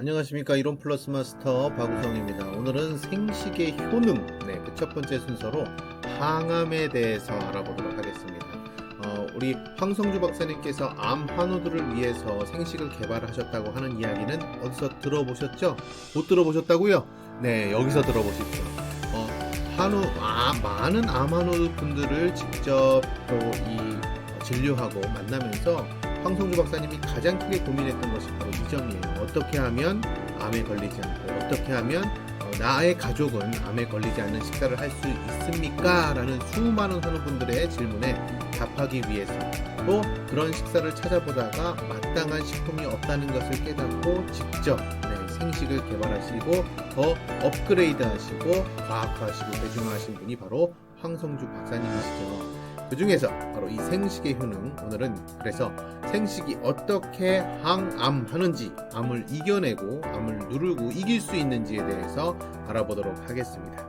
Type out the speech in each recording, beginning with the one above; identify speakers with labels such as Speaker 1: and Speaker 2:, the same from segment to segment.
Speaker 1: 안녕하십니까 이론 플러스 마스터 박우성입니다. 오늘은 생식의 효능 네, 그 첫 번째 순서로 항암에 대해서 알아보도록 하겠습니다. 어, 우리 황성주 박사님께서 암 환우들을 위해서 생식을 개발하셨다고 하는 이야기는 어디서 들어보셨죠? 못 들어보셨다고요? 네, 여기서 들어보십시오. 어, 환우, 아, 많은 암 환우 분들을 직접 또 이 진료하고 만나면서 황성주 박사님이 가장 크게 고민했던 것이 바로 이 점이에요. 어떻게 하면 암에 걸리지 않고 어떻게 하면 어, 나의 가족은 암에 걸리지 않는 식사를 할 수 있습니까? 라는 수많은 환우분들의 질문에 답하기 위해서 또 그런 식사를 찾아보다가 마땅한 식품이 없다는 것을 깨닫고 직접 네, 생식을 개발하시고 더 업그레이드 하시고 과학화하시고 대중화하신 분이 바로 황성주 박사님이시죠. 그 중에서 바로 이 생식의 효능 오늘은 그래서 생식이 어떻게 항암하는지 암을 이겨내고 암을 누르고 이길 수 있는지에 대해서 알아보도록 하겠습니다.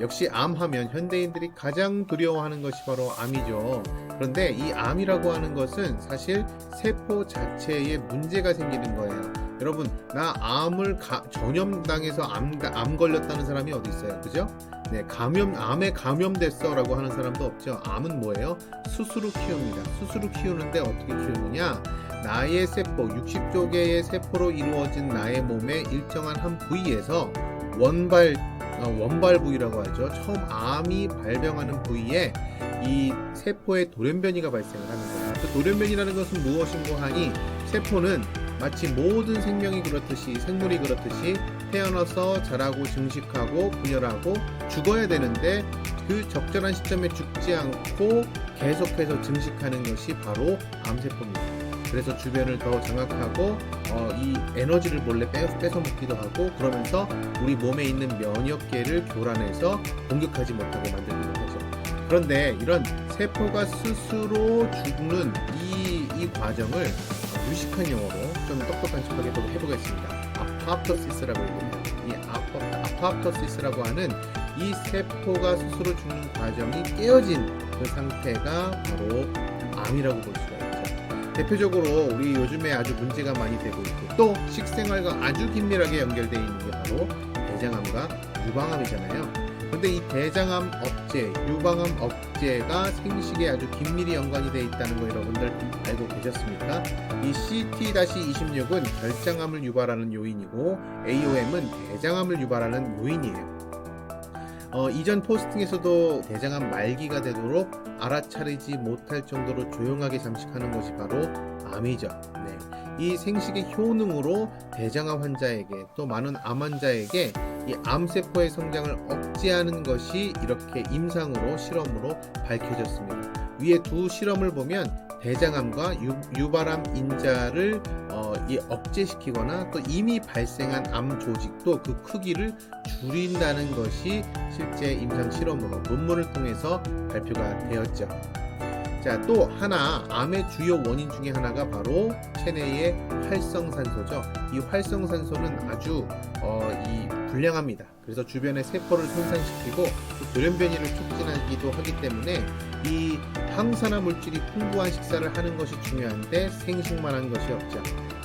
Speaker 1: 역시 암하면 현대인들이 가장 두려워하는 것이 바로 암이죠. 그런데 이 암이라고 하는 것은 사실 세포 자체에 문제가 생기는 거예요. 여러분, 나 암을 가- 전염당해서 암, 암 걸렸다는 사람이 어디 있어요? 그죠? 네, 감염, 암에 감염됐어라고 하는 사람도 없죠. 암은 뭐예요? 스스로 키웁니다. 스스로 키우는데 어떻게 키우느냐? 나의 세포, 60조 개의 세포로 이루어진 나의 몸의 일정한 한 부위에서 원발, 어, 원발 부위라고 하죠. 처음 암이 발병하는 부위에 이 세포의 돌연변이가 발생을 하는 거예요. 그 돌연변이라는 것은 무엇인고 하니 세포는 마치 모든 생명이 그렇듯이 생물이 그렇듯이 태어나서 자라고 증식하고 분열하고 죽어야 되는데 그 적절한 시점에 죽지 않고 계속해서 증식하는 것이 바로 암세포입니다. 그래서 주변을 더 장악하고 어, 이 에너지를 몰래 빼, 뺏어 먹기도 하고 그러면서 우리 몸에 있는 면역계를 교란해서 공격하지 못하게 만드는 거죠. 그런데 이런 세포가 스스로 죽는 이, 이 과정을 무식한 용어로 좀 똑똑한 척하게 또 해보겠습니다. 아파프토시스라고 얘기합니다. 이 아파, 아파프토시스라고 하는 이 세포가 스스로 죽는 과정이 깨어진 그 상태가 바로 암이라고 볼 수가 있죠. 대표적으로 우리 요즘에 아주 문제가 많이 되고 있고 또 식생활과 아주 긴밀하게 연결되어 있는 게 바로 대장암과 유방암이잖아요. 근데 이 대장암 억제, 유방암 억제가 생식에 아주 긴밀히 연관이 되어 있다는 거 여러분들 알고 계셨습니까? 이 CT-26은 결장암을 유발하는 요인이고 AOM은 대장암을 유발하는 요인이에요. 어, 이전 포스팅에서도 대장암 말기가 되도록 알아차리지 못할 정도로 조용하게 잠식하는 것이 바로 암이죠. 네. 이 생식의 효능으로 대장암 환자에게 또 많은 암 환자에게 이 암세포의 성장을 억제하는 것이 이렇게 임상으로 실험으로 밝혀졌습니다. 위에 두 실험을 보면 대장암과 유, 유발암 인자를 어, 이 억제시키거나 또 이미 발생한 암 조직도 그 크기를 줄인다는 것이 실제 임상 실험으로 논문을 통해서 발표가 되었죠. 자, 또 하나 암의 주요 원인 중에 하나가 바로 체내의 활성산소죠. 이 활성산소는 아주 어, 이 불량합니다. 그래서 주변의 세포를 손상시키고 또 돌연변이를 촉진하기도 하기 때문에 이 항산화 물질이 풍부한 식사를 하는 것이 중요한데 생식만 한 것이 없죠.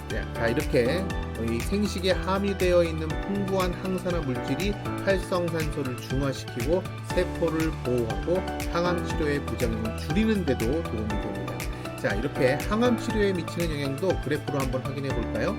Speaker 1: 자, 자, 이렇게 이 생식에 함유되어 있는 풍부한 항산화 물질이 활성산소를 중화시키고 세포를 보호하고 항암 치료의 부작용을 줄이는 데도 도움이 됩니다. 자, 이렇게 항암 치료에 미치는 영향도 그래프로 한번 확인해 볼까요?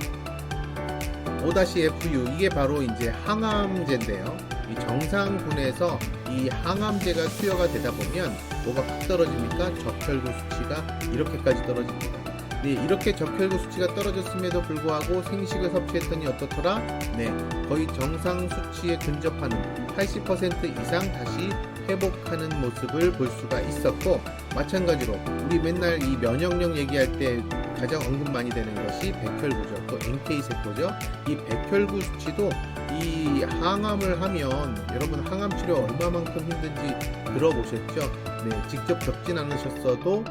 Speaker 1: 5-FU 이게 바로 이제 항암제인데요. 이 정상군에서 이 항암제가 투여가 되다 보면 뭐가 확 떨어집니까? 적혈구 수치가 이렇게까지 떨어집니다. 네, 이렇게 적혈구 수치가 떨어졌음에도 불구하고 생식을 섭취했더니 어떻더라? 네, 거의 정상 수치에 근접하는 80% 이상 다시 회복하는 모습을 볼 수가 있었고 마찬가지로 우리 맨날 이 면역력 얘기할 때 가장 언급 많이 되는 것이 백혈구죠. 또 NK 세포죠. 이 백혈구 수치도 이 항암을 하면 여러분 항암 치료 얼마만큼 힘든지 들어보셨죠? 네, 직접 겪진 않으셨어도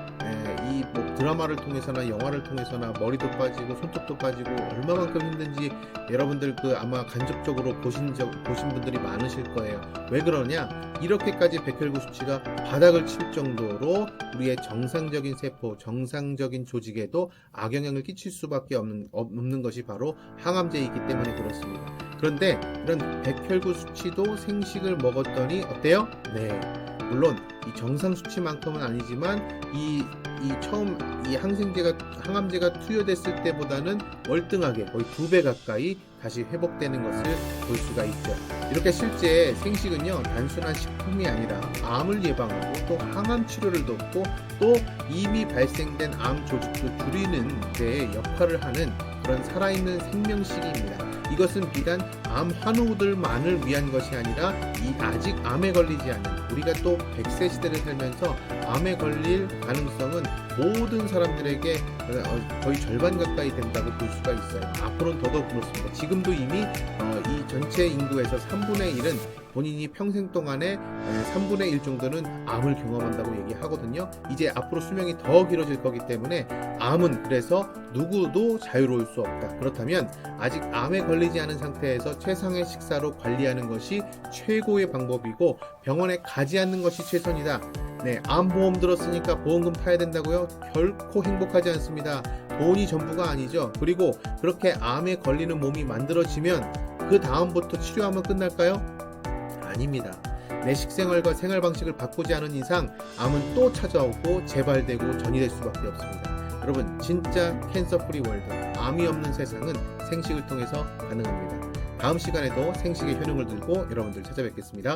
Speaker 1: 드라마를 통해서나 영화를 통해서나 머리도 빠지고 손톱도 빠지고 얼마만큼 힘든지 여러분들 그 아마 간접적으로 보신 적 보신 분들이 많으실 거예요. 왜 그러냐? 이렇게까지 백혈구 수치가 바닥을 칠 정도로 우리의 정상적인 세포, 정상적인 조직에도 악영향을 끼칠 수밖에 없는 없는 것이 바로 항암제이기 때문에 그렇습니다. 그런데 이런 백혈구 수치도 생식을 먹었더니 어때요? 네. 물론 이 정상 수치만큼은 아니지만 이, 이 처음 이 항생제가 항암제가 투여됐을 때보다는 월등하게 거의 두 배 가까이 다시 회복되는 것을 볼 수가 있죠. 이렇게 실제 생식은요 단순한 식품이 아니라 암을 예방하고 또 항암 치료를 돕고 또 이미 발생된 암 조직도 줄이는 데 역할을 하는 그런 살아있는 생명식입니다. 이것은 비단 암 환우들만을 위한 것이 아니라 이 아직 암에 걸리지 않은 우리가 또 100세 시대를 살면서 암에 걸릴 가능성은 모든 사람들에게 어, 거의 절반 가까이 된다고 볼 수가 있어요. 앞으로는 더더욱 그렇습니다. 지금도 이미 어, 이 전체 인구에서 3분의 1은 본인이 평생 동안에 3분의 1 정도는 암을 경험한다고 얘기하거든요. 이제 앞으로 수명이 더 길어질 거기 때문에 암은 그래서 누구도 자유로울 수 없다. 그렇다면 아직 암에 걸리지 않은 상태에서 최상의 식사로 관리하는 것이 최고의 방법이고 병원에 가지 않는 것이 최선이다. 네, 암보험 들었으니까 보험금 타야 된다고요? 결코 행복하지 않습니다. 돈이 전부가 아니죠. 그리고 그렇게 암에 걸리는 몸이 만들어지면 그 다음부터 치료하면 끝날까요? 아닙니다. 내 식생활과 생활 방식을 바꾸지 않은 이상 암은 또 찾아오고 재발되고 전이될 수밖에 없습니다. 여러분 진짜 캔서 프리 월드 암이 없는 세상은 생식을 통해서 가능합니다. 다음 시간에도 생식의 효능을 들고 여러분들 찾아뵙겠습니다.